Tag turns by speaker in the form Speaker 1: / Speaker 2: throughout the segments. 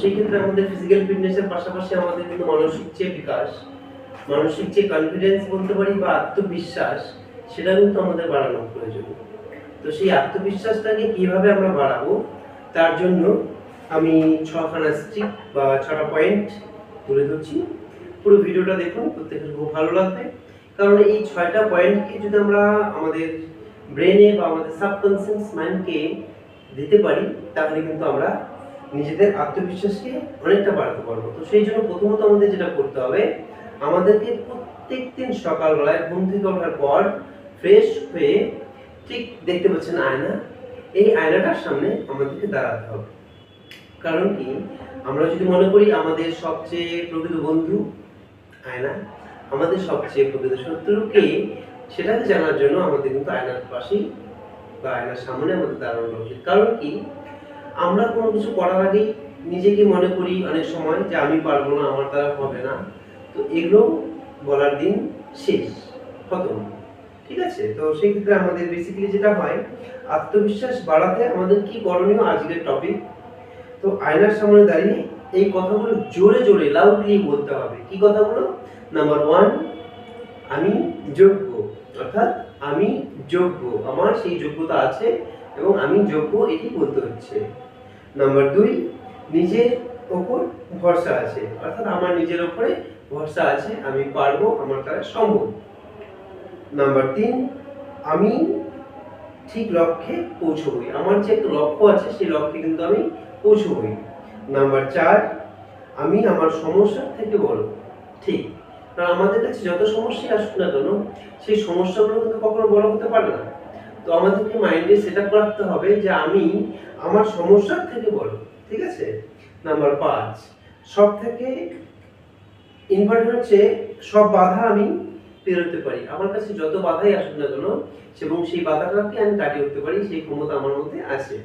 Speaker 1: সেই ক্ষেত্রে আমাদের ফিজিক্যাল ফিটনেসের পাশাপাশি আমাদের কিন্তু মানসিক যে বিকাশ, মানসিক যে কনফিডেন্স বলতে পারি বা আত্মবিশ্বাস, সেটা কিন্তু আমাদের বাড়ানো প্রয়োজন। তো সেই আত্মবিশ্বাসটাকে কীভাবে আমরা বাড়াবো, তার জন্য আমি ছখানা স্ট্রিক বা ছটা পয়েন্ট তুলে ধরছি। পুরো ভিডিওটা দেখুন, প্রত্যেকের খুব ভালো লাগবে। কারণ এই ছয়টা পয়েন্টকে যদি আমরা আমাদের ব্রেনে বা আমাদের সাবকনসিয়াস মাইন্ডকে দিতে পারি, তাহলে কিন্তু আমরা নিজেদের আত্মবিশ্বাসকে অনেকটা বাড়াতে পারব। তো সেই জন্য প্রথমত আমাদের যেটা করতে হবে, আমাদেরকে প্রত্যেক দিন সকালবেলায় ঘুম থেকে ওঠার পর ফ্রেশ হয়ে ঠিক দেখতে পাচ্ছেন আয়না, এই আয়নাটার সামনে আমাদেরকে দাঁড়াতে হবে। কারণ কি? আমরা যদি মনে করি আমাদের সবচেয়ে প্রকৃত বন্ধু আয়না, আমাদের সবচেয়ে প্রকৃত শত্রুকে সেটাকে জানার জন্য আমাদের কিন্তু আয়নার পাশেই বা আয়নার সামনে আমাদের দাঁড়ানো উচিত। কারণ কি? আমরা কোনো কিছু করার আগেই নিজেকে মনে করি অনেক সময় যে আমি পারব না, আমার দ্বারা হবে না। তো এগুলো বলার দিন শেষ, খতম। ঠিক আছে? তো সেই ক্ষেত্রে আমাদের বেসিক্যালি যেটা হয়, আত্মবিশ্বাস বাড়াতে আমাদের কি করণীয় আজকের টপিক তো আয়নার সামনে দাঁড়িয়ে এই কথাগুলো জোরে জোরে লাউডলি বলতে হবে। কি কথাগুলো? নাম্বার ওয়ান আমি যোগ্য। অর্থাৎ আমি যোগ্য। আমার সেই যোগ্যতা আছে এবং আমি যোগ্য এটি বলতে হচ্ছে। নাম্বার দুই, নিজের ওপর ভরসা আছে। অর্থাৎ আমার নিজের ওপরে ভরসা আছে, আমি পারব, আমার দ্বারা সম্ভব। নাম্বার তিন, আমি ঠিক লক্ষ্যে পৌঁছবই। আমার যে একটা লক্ষ্য আছে, সেই লক্ষ্যে কিন্তু আমি পৌঁছবই। নাম্বার চার, আমি আমার সমস্যার থেকে বড়। ঠিক। কারণ আমাদের কাছে যত সমস্যাই আসুক না কেন, সেই সমস্যাগুলো কিন্তু কখনো বড় হতে পারে না। তো আমাদেরকে মাইন্ডে সেট রাখতে হবে যে আমি আমার সমস্যার থেকে বড়, ঠিক আছে? নাম্বার পাঁচ সব থেকে ইম্পর্টেন্ট হচ্ছে সব বাধা আমি পেরোতে পারি। আমার কাছে যত বাধাই আসুক না কেন, এবং সেই বাধাটাকে আমি কাটিয়ে উঠতে পারি, সেই ক্ষমতা আমার মধ্যে আছে।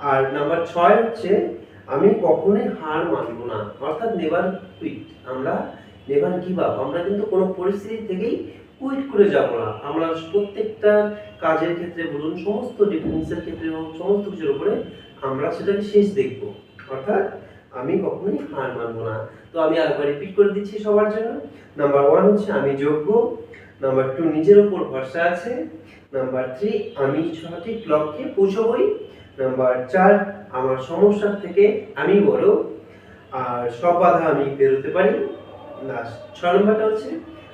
Speaker 1: আর নাম্বার ছয় হচ্ছে আমি কখনোই হার মানবো না। অর্থাৎ নেভার কুইট আমরা নেভার গিভ আপ আমরা কিন্তু কোনো পরিস্থিতি থেকেই কুইট করে যাব না। আমরা প্রত্যেকটা কাজের ক্ষেত্রে বলুন, সমস্ত ডিফেন্সের ক্ষেত্রে হোক, সমস্ত কিছুর উপরে আমরা সেটাকে শেষ দেখব। অর্থাৎ আমি কখনোই হার মানবো না। তো আমি আরেকবার রিপিট করে দিচ্ছি সবার জন্য। নাম্বার ওয়ান হচ্ছে আমি যোগ্য। নাম্বার টু নিজের ওপর ভরসা আছে। নাম্বার থ্রি আমি সঠিক লক্ষ্যে পৌঁছবই। নাম্বার চার, আমার সমস্যার থেকে আমি বড়। আর সব বাধা আমি বেরোতে পারি। লাস্ট ছ নম্বরটা হচ্ছে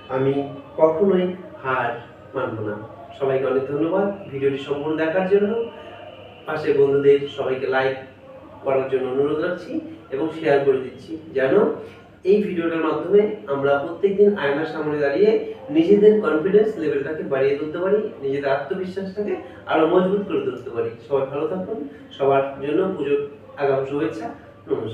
Speaker 1: আমি কখনোই হার মানব না। সবাইকে অনেক ধন্যবাদ। ভিডিওটি সম্পূর্ণ দেখার জন্য পাশে বন্ধুদের সবাইকে লাইক করার জন্য অনুরোধ রাখছি এবং শেয়ার করে দিচ্ছি যেন এই ভিডিওটার মাধ্যমে আমরা প্রত্যেকদিন আয়নার সামনে দাঁড়িয়ে নিজেদের কনফিডেন্স লেভেলটাকে বাড়িয়ে তুলতে পারি, নিজেদের আত্মবিশ্বাসটাকে আরও মজবুত করে তুলতে পারি। সবাই ভালো থাকুন। সবার জন্য পুজোর আগাম শুভেচ্ছা। নমস্কার।